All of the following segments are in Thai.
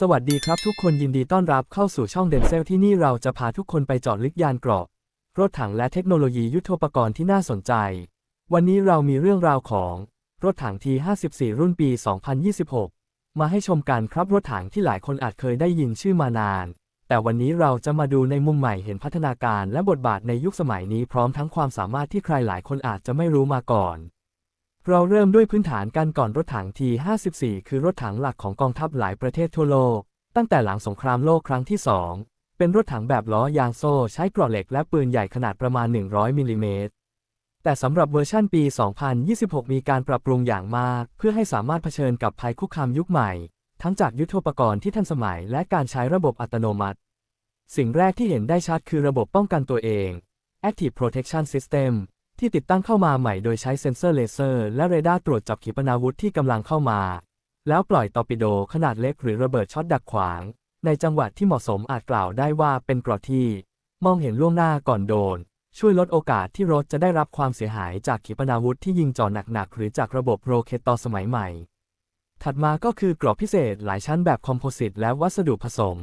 สวัสดีครับทุกคนยินดีต้อนรับเข้าสู่ช่องเดนเซลที่นี่เราจะพาทุกคนไปเจาะลึกยานเกราะ รถถังและเทคโนโลยียุทโธปกรณ์ที่น่าสนใจ วันนี้เรามีเรื่องราวของ รถถัง T54 รุ่นปี 2026 มาให้ชมกันครับรถถังที่หลายคนอาจเคยได้ยินชื่อมานาน แต่วันนี้เราจะมาดูในมุมใหม่เห็นพัฒนาการและบทบาทในยุคสมัยนี้พร้อมทั้งความสามารถที่ใครหลายคนอาจจะไม่รู้มาก่อน เราเริ่มด้วยพื้นฐานกันก่อนรถถัง T54 คือรถถังหลักของกองทัพหลายประเทศทั่วโลก ตั้งแต่หลังสงครามโลกครั้งที่ 2 เป็นรถถังแบบล้อยางโซ่ใช้เกราะเหล็กและปืนใหญ่ขนาดประมาณ 100 มิลลิเมตร แต่สำหรับเวอร์ชั่นปี 2026 มีการปรับปรุงอย่างมาก เพื่อให้สามารถเผชิญกับภัยคุกคามยุคใหม่ ทั้งจากยุทธปกรณ์ที่ทันสมัยและการใช้ระบบอัตโนมัติ สิ่งแรกที่เห็นได้ชัดคือระบบป้องกันตัวเอง Active Protection System ที่ติดตั้งเข้ามาใหม่โดยใช้เซ็นเซอร์เลเซอร์และเรดาร์ตรวจจับขีปนาวุธที่กำลังเข้ามา แล้วปล่อยตอร์ปิโดขนาดเล็กหรือระเบิดช็อตดักขวาง ในจังหวะที่เหมาะสมอาจกล่าวได้ว่าเป็นกราะที่ มองเห็นล่วงหน้าก่อนโดน ช่วยลดโอกาสที่รถจะได้รับความเสียหายจากขีปนาวุธที่ยิงจ่อหนักๆหรือจากระบบโรเคตต่อสมัยใหม่ ถัดมาก็คือกรอบพิเศษหลายชั้นแบบคอมโพสิตและวัสดุผสม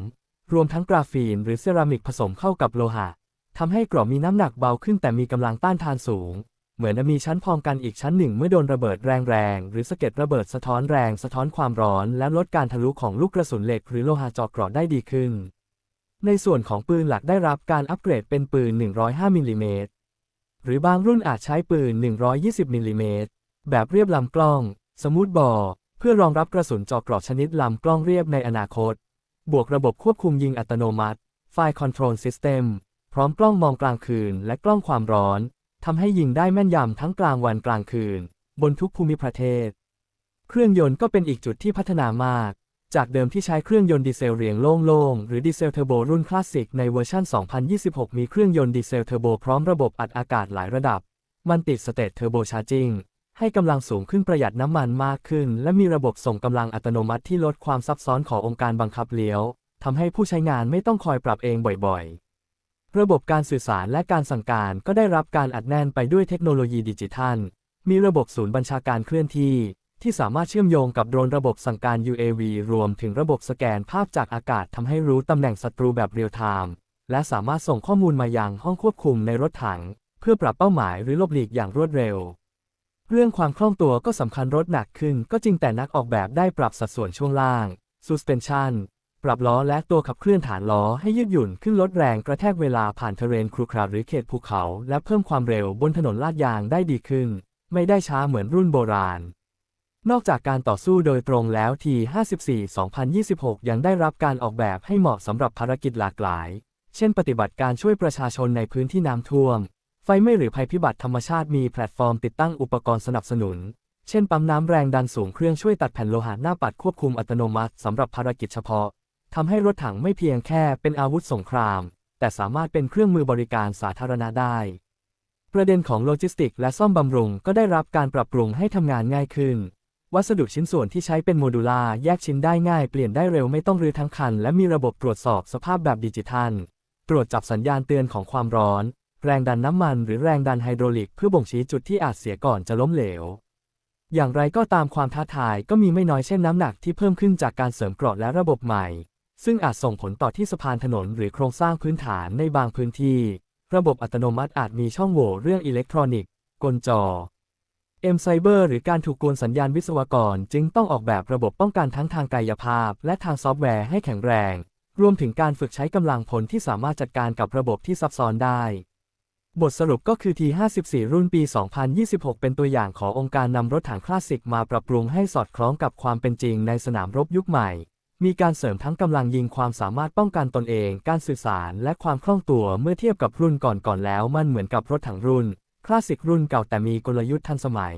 รวมทั้งกราฟีนหรือเซรามิกผสมเข้ากับโลหะ ทำให้กรอบมีน้ำหนักเบาขึ้นแต่มีกำลังต้านทานสูง เหมือนมีชั้นพองกันอีกชั้นหนึ่งเมื่อโดนระเบิดแรงๆ หรือสะเก็ดระเบิดสะท้อนแรงสะท้อนความร้อน และลดการทะลุของลูกกระสุนเหล็กหรือโลหะเจาะเกราะได้ดีขึ้น ในส่วนของปืนหลักได้รับการอัปเกรดเป็นปืน 105มิลลิเมตรหรือบางรุ่นอาจใช้ปืน 120มิลลิเมตรแบบเรียบลำกล้อง สมูทบอร์เพื่อรองรับกระสุนเจาะเกราะชนิดลำกล้องเรียบในอนาคต บวกระบบควบคุมยิงอัตโนมัติ Fire Control System พร้อมกล้องมองกลางคืนและกล้องความร้อนทำให้ยิงได้แม่นยำทั้งกลางวันกลางคืน บนทุกภูมิประเทศ เครื่องยนต์ก็เป็นอีกจุดที่พัฒนามาก จากเดิมที่ใช้เครื่องยนต์ดีเซลเรียงโล่งๆ หรือดีเซลเทอร์โบรุ่นคลาสสิกในเวอร์ชัน 2026 มีเครื่องยนต์ดีเซลเทอร์โบพร้อมระบบอัดอากาศหลายระดับ มันติดสเตตเทอร์โบชาร์จิ่งให้กำลังสูงขึ้นประหยัดน้ำมันมากขึ้น และมีระบบส่งกำลังอัตโนมัติที่ลดความซับซ้อนขององค์การบังคับเลี้ยวทำให้ผู้ใช้งานไม่ต้องคอยปรับเองบ่อยๆ ระบบการสื่อสารและการสั่งการก็ได้รับการอัดแน่นไปด้วยเทคโนโลยีดิจิทัล มีระบบศูนย์บัญชาการเคลื่อนที่ ที่สามารถเชื่อมโยงกับโดรนระบบสั่งการ UAV รวมถึงระบบสแกนภาพจากอากาศทำให้รู้ตำแหน่งศัตรูแบบเรียลไทม์ และสามารถส่งข้อมูลมายังห้องควบคุมในรถถัง เพื่อปรับเป้าหมายหรือลบหลีกอย่างรวดเร็ว เรื่องความคล่องตัวก็สำคัญรถหนักขึ้น ก็จริงแต่นักออกแบบได้ปรับสัดส่วนช่วงล่าง suspension ปรับล้อและตัวขับเคลื่อนฐานล้อให้ยืดหยุ่นขึ้นลดแรงกระแทกเวลาผ่านเทเรนครุขระหรือเขตภูเขา และเพิ่มความเร็วบนถนนลาดยางได้ดีขึ้น ไม่ได้ช้าเหมือนรุ่นโบราณ นอกจากการต่อสู้โดยตรงแล้วที54 2026 ยังได้รับการออกแบบให้เหมาะสำหรับภารกิจหลากหลาย เช่น ปฏิบัติการช่วยประชาชนในพื้นที่น้ำท่วม ไฟไหม้หรือภัยพิบัติธรรมชาติมีแพลตฟอร์มติดตั้งอุปกรณ์สนับสนุนเช่นปั๊มน้ำแรงดันสูงเครื่องช่วยตัดแผ่นโลหะหน้าปัดควบคุมอัตโนมัติสำหรับภารกิจเฉพาะ ทำให้รถถังไม่เพียงแค่เป็นอาวุธสงคราม แต่สามารถเป็นเครื่องมือบริการสาธารณะได้ ประเด็นของโลจิสติกและซ่อมบำรุงก็ได้รับการปรับปรุงให้ทำงานง่ายขึ้น วัสดุชิ้นส่วนที่ใช้เป็นโมดูลาร์แยกชิ้นได้ง่ายเปลี่ยนได้เร็วไม่ต้องรื้อทั้งคัน และมีระบบตรวจสอบสภาพแบบดิจิทัล ตรวจจับสัญญาณเตือนของความร้อน แรงดันน้ำมัน หรือแรงดันไฮดรอลิกเพื่อบ่งชี้จุดที่อาจเสียก่อนจะล้มเหลวอย่างไรก็ตามความท้าทายก็มีไม่น้อยเช่นน้ำหนักที่เพิ่มขึ้นจากการเสริมเกราะและระบบใหม่ ซึ่งอาจส่งผลต่อที่สะพานถนนหรือโครงสร้างพื้นฐานในบางพื้นที่ ระบบอัตโนมัติอาจมีช่องโหว่เรื่องอิเล็กทรอนิกส์กลจอ M Cyber หรือการถูกกวนสัญญาณวิศวกรจึงต้องออกแบบระบบป้องกันทั้งทางกายภาพ และทางซอฟต์แวร์ให้แข็งแรง รวมถึงการฝึกใช้กำลังพลที่สามารถจัดการกับระบบที่ซับซ้อนได้ บทสรุปก็คือ T54 รุ่นปี 2026 เป็นตัวอย่างขององค์การนำรถถังคลาสสิกมาปรับปรุงให้สอดคล้องกับความเป็นจริงในสนามรบยุคใหม่ มีการเสริมทั้งกำลังยิงความสามารถป้องกันตนเอง การสื่อสารและความคล่องตัวเมื่อเทียบกับรุ่นก่อนๆแล้วมันเหมือนกับรถถังรุ่น คลาสสิกรุ่นเก่าแต่มีกลยุทธ์ทันสมัย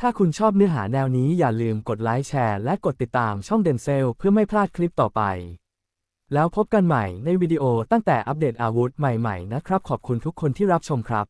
ถ้าคุณชอบเนื้อหาแนวนี้อย่าลืมกดไลค์แชร์และกดติดตามช่องเดนเซลเพื่อไม่พลาดคลิปต่อไป แล้วพบกันใหม่ในวิดีโอตั้งแต่อัปเดตอาวุธใหม่ๆนะครับ ขอบคุณทุกคนที่รับชมครับ